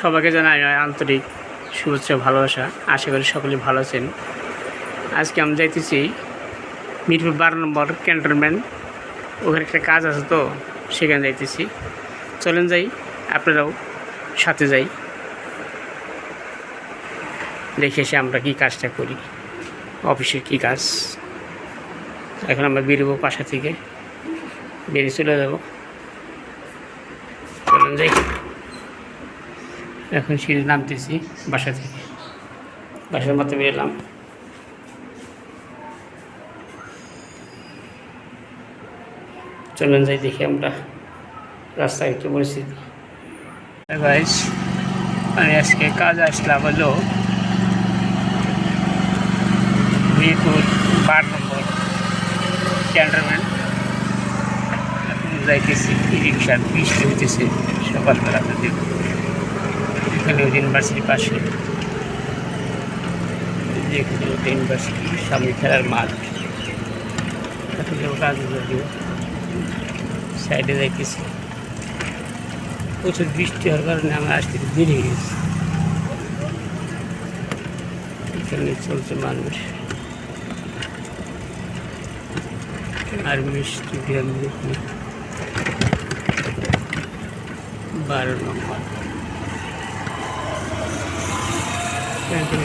সবাইকে জানাই আন্তরিক শুভেচ্ছা ভালোবাসা। আশা করি সকলে ভালো আছেন। আজকে আমি যাইতেছি মিরপুর বারো নম্বর ক্যান্টনমেন্ট। ওখানে একটা কাজ আছে তো, সেখানে যাইতেছি। চলেন যাই, আপনারাও সাথে যাই। দেখে এসে আমরা কী কাজটা করি, অফিসের কী কাজ। এখন আমরা বেরোবো পাশা থেকে, বেরিয়ে চলে যাব। চলেন যাই। এখন সিঁড়ি নামতেছি বাসা থেকে। বাসার মতো বেরোলাম চলেন যাই দেখি আমরা রাস্তায় একটু পরিস্থিতি। আমি আজকে কাজ আসলাম হলো মিরপুর বার নম্বর ক্যান্টনমেন্ট। যাইতেছি রিক্সার বৃষ্টি হইতেছে সকালবেলাতে দেব এখানে ইউনিভার্সিটির পাশে। যে এখানে ইউনিভার্সিটি, সামনে খেলার মাঠ। কাজ যদিও সাইডে যাইতেছি প্রচুর বৃষ্টি হওয়ার কারণে আমার আসতে দেরি গেছে। এখানে চলছে মানুষ। আর স্টেডিয়াম দেখি বারো নম্বর। Anthony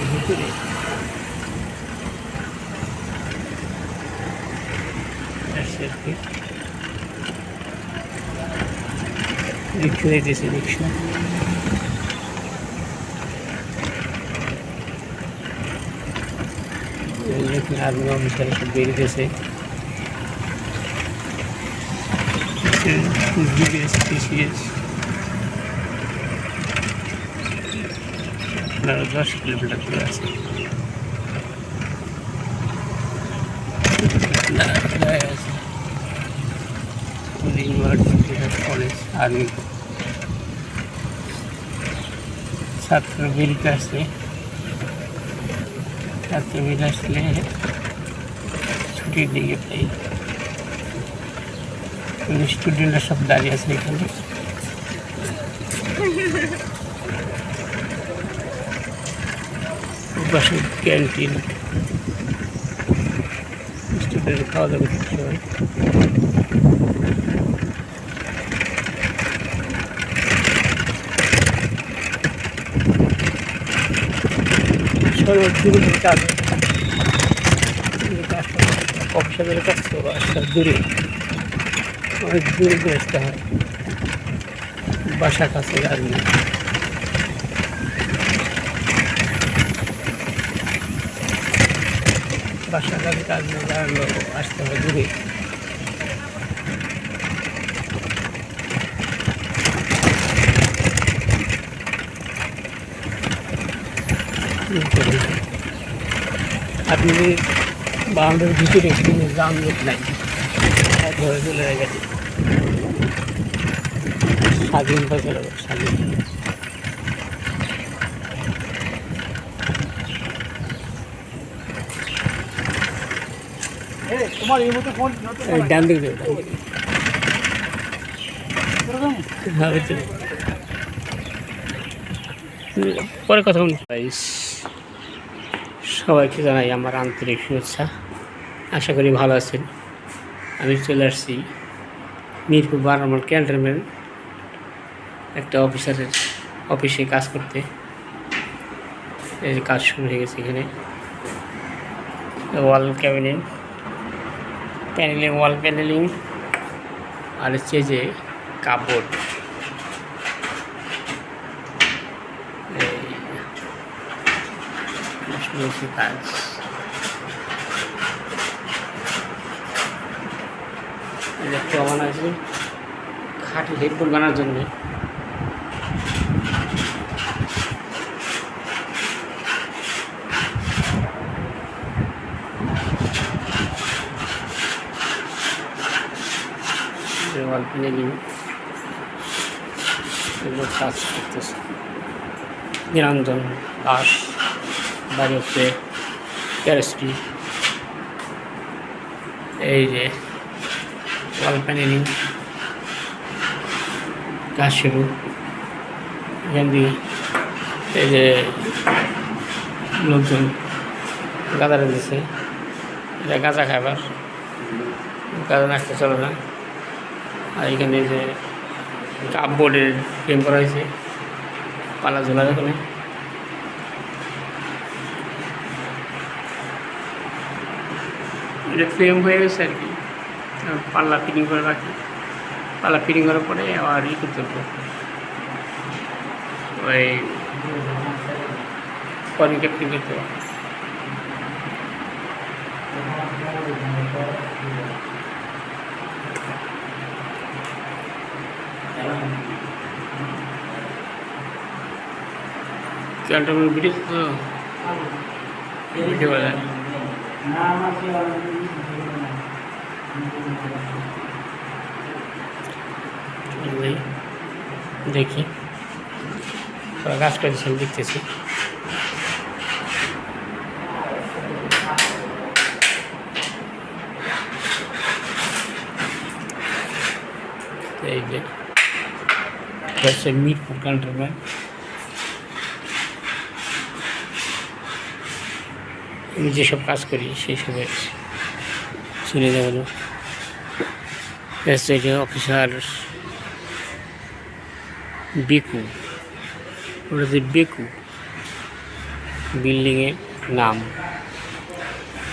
You create this election. Looking at the moment, I should be this to This is the biggest আছে দাঁড়ায় আছে ইউনিভার্সিটি কলেজ আর্মি ছাত্র বেরিতে আসলে ছাত্র বেরিয়ে আসলে ছুটির দিকে পাই স্টুডেন্টরা সব দাঁড়িয়ে আছে এখানে পাশে ক্যান্টিন স্টুডেন্ট খাওয়া দাওয়া করতে হয় সর্বোচ্চ কাজ অফিসারের কাছ থেকে বাসা দূরে অনেক দূরে আসতে হয় বাসা কাছে আর নেই বাসা কাছে কাজ আসতে হয় দূরে আপনি বাউন্ডারির ভিতরে কোনো জাম লোক নাই ধরে চলে গেছে স্বাধীনতা চলে গেছে স্বাধীন তোমার এই মতো ফোন এই ডান দিকে। হ্যাঁ। পরে কথা Guys, সবাইকে জানাই আমার আন্তরিক শুভেচ্ছা। আশা করি ভালো আছেন। আমি চলে আসছি মিরপুর বারো নম্বর ক্যান্টনমেন্ট একটা অফিসারের অফিসে কাজ করতে। এই যে কাজ শুরু হয়ে গেছে এখানে। Wall cabinet. Panelling wall panelling আর হচ্ছে যে কাপড় কাজ। বানানো আছে খাটি হেডফোন বানার জন্য। ওয়াল প্যানেলিং এগুলো কাজ করতেছে। নিরঞ্জন দাস বাড়ি হচ্ছে ক্যারেস্ট্রি এই যে ওয়াল প্যানেলিং। কাজ শুরু এই যে লোকজন গাঁদা রেঁধেছে এটা গাঁজা খাবার গাঁজা নাচতে চলে না। আর এখানে যে কাপ বোর্ডের ফ্রেম করা হয়েছে, পালা ঝোলার এখানে এটা ফ্রেম হয়ে গেছে আর কি। পাল্লা ফিটিং করে রাখি। পাল্লা ফিটিং করার পরে আবার ই করতে হবে। ওই ফিটিং করতে হবে। ক্যান্টনমেন্ট ভিডিও তো ভিডিও বাজার এই দেখি ওরা কাজ করেছেন দেখতেছি এই যে এটা হচ্ছে মিরপুর আমি যেসব কাজ করি সেই সবে চলে যাওয়া হলো অফিসার বিকু ওটা যে বেকু বিল্ডিংয়ের নাম।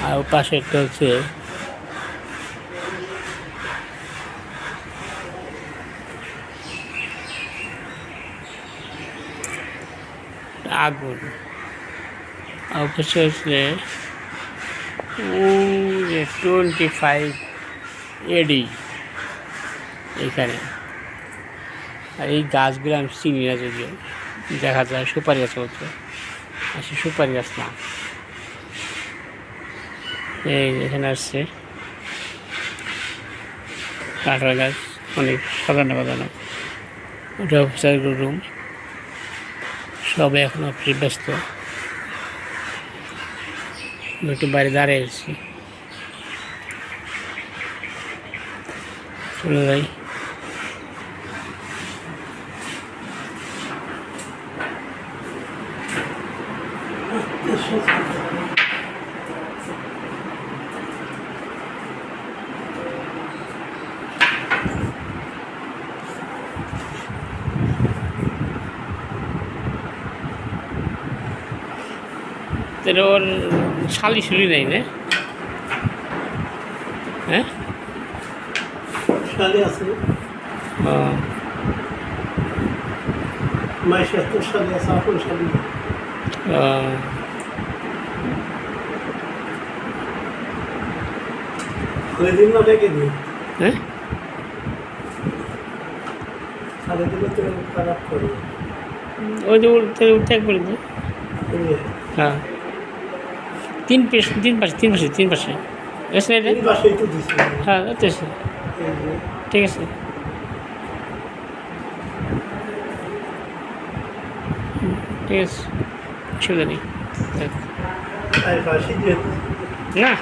আর ওর পাশে একটা হচ্ছে আগুন। যে টোয়েন্টি ফাইভ এডি এখানে। আর এই গাছগুলো আমি চিনি না যদিও। দেখা যায় সুপারি গাছ বলতো আর সে সুপারি গাছ না। এই এখানে আসছে। কাঁঠাল গাছ, অনেক সাজানো বাজানো। ওটা অফিসার রুম সবাই এখন অফিসে ব্যস্ত। আমি একটু বাইরে দাঁড়িয়ে আছি চলে যাই তাহলে ওর শালি শুলি নেই না। হ্যাঁ? হ্যাঁ? ওই যে উঠতে উঠতে একবার দে। হ্যাঁ। তিন পিস তিন পাশে তিন পাশে তিন পাশে। হ্যাঁ ঠিক আছে। ঠিক আছে। অসুবিধা নেই। না।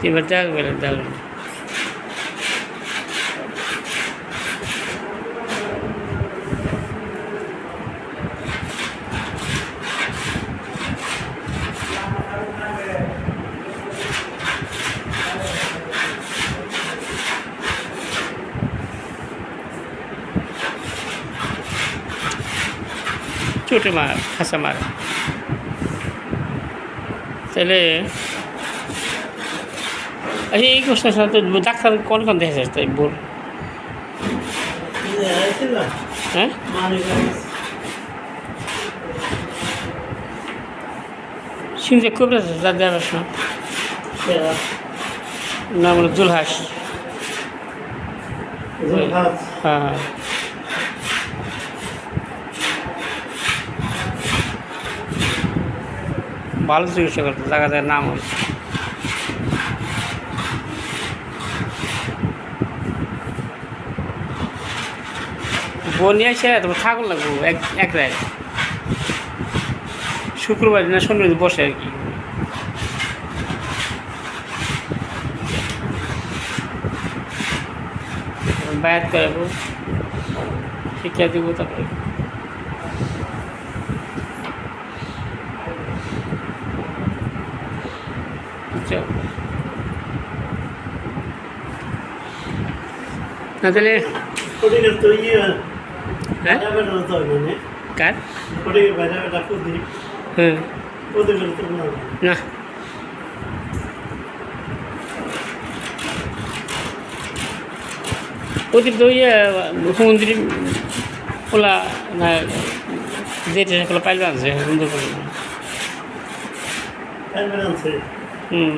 তিনবার দেখ বেলে দেখ চোটে মার খাসা মার। তাহলে এই কোশ্চেন সাথে ডাক্তার কোন কোন দেখা যাচ্ছে তাই না হ্যাঁ? শুনছে খুব আছে যা দেওয়ার নাম হলো জুলহাস। হ্যাঁ। ভালো চিকিৎসা করতো জায়গা জায়গার নাম হয়েছে। বনিয়া নিয়ে আসে তোমার ঠাকুর লাগবো, এক এক রায়। শুক্রবার না শনিবার বসে আর কি। বায়াত করাবো শিক্ষা দিব তারপরে বুঝছ না তাহলে কার হ্যাঁ না প্রদীপ তো ইয়ে মুখ্যমন্ত্রী ওলা না যেটা সেগুলো পাইলে আনছে সুন্দর করে হুম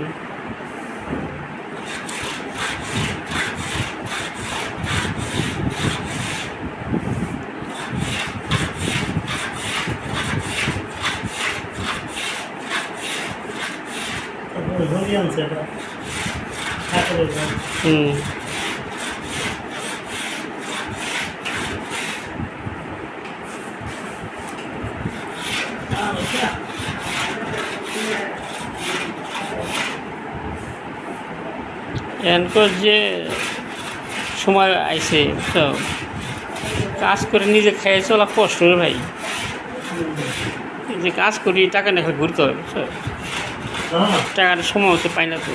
আনছে এটা হুম। এনকর যে সময় আইছে বুঝছ? কাজ করে নিজে খাইয়ে চলা কষ্ট ভাই। যে কাজ করি টাকা না ঘুরতে হবে বুঝছ? টাকার সময় হতে পাই না তো।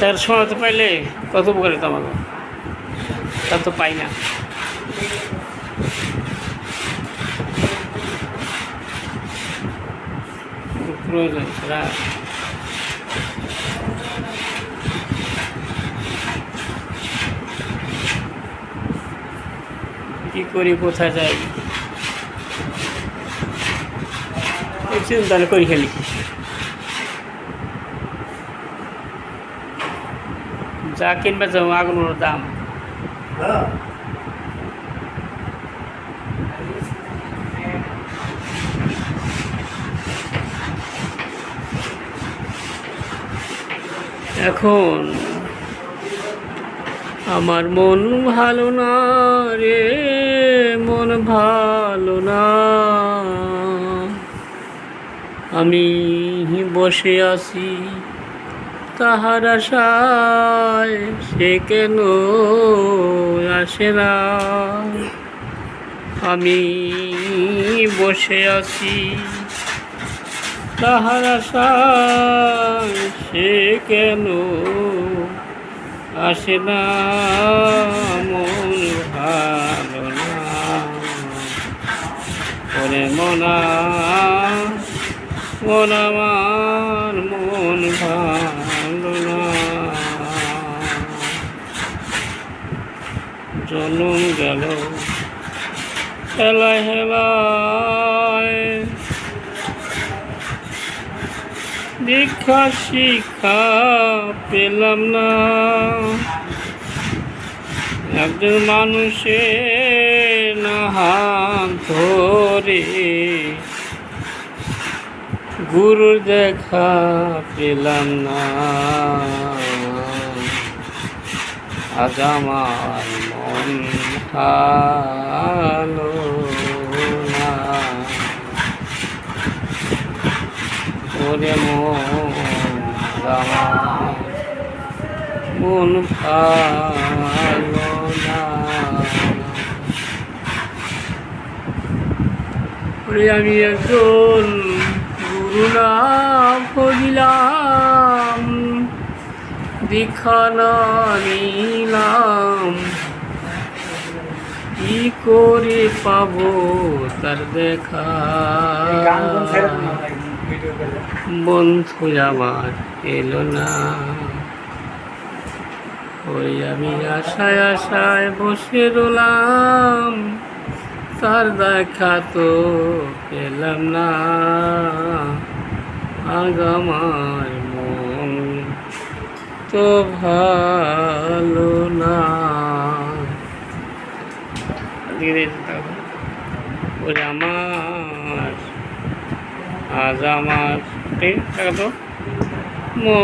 টাকার সময় হতে পাইলে কত উপকারে তো আমাকে? তা তো পাই না। প্রয়োজন সেটা কি করি, কোথায় যাই এই চিন্তা করি খেলি? যা কিনবে যাব আগুনের দাম। এখন আমার মন ভালো না রে, মন ভালো না। আমি বসে আছি তাহার আশায়, সে কেন আসে না? আমি বসে আছি তাহার আশায়, সে কেন আসে না? মন ভালো না মনা মন আমার মন ভালো না জনম গেল হেলায় হেলায়। দীক্ষা শিক্ষা পেলাম না। একজন মানুষের না হাত ধরে গুরুর দেখা পেলাম না। আজ আমার মন ভালো না। ওরে মন ভালো না। আমি একজন গুরু নাম খুঁজলাম নিলাম। কি করে পাবো তার দেখা? বন্ধু আমার এলো না। ওই আমি আশায় আশায় বসে রলাম। তার দেখা তো পেলাম না। আজ আমার মন তো ভালো না। ওই আমার, আজ আমার, ঠিক টাকা তো? মো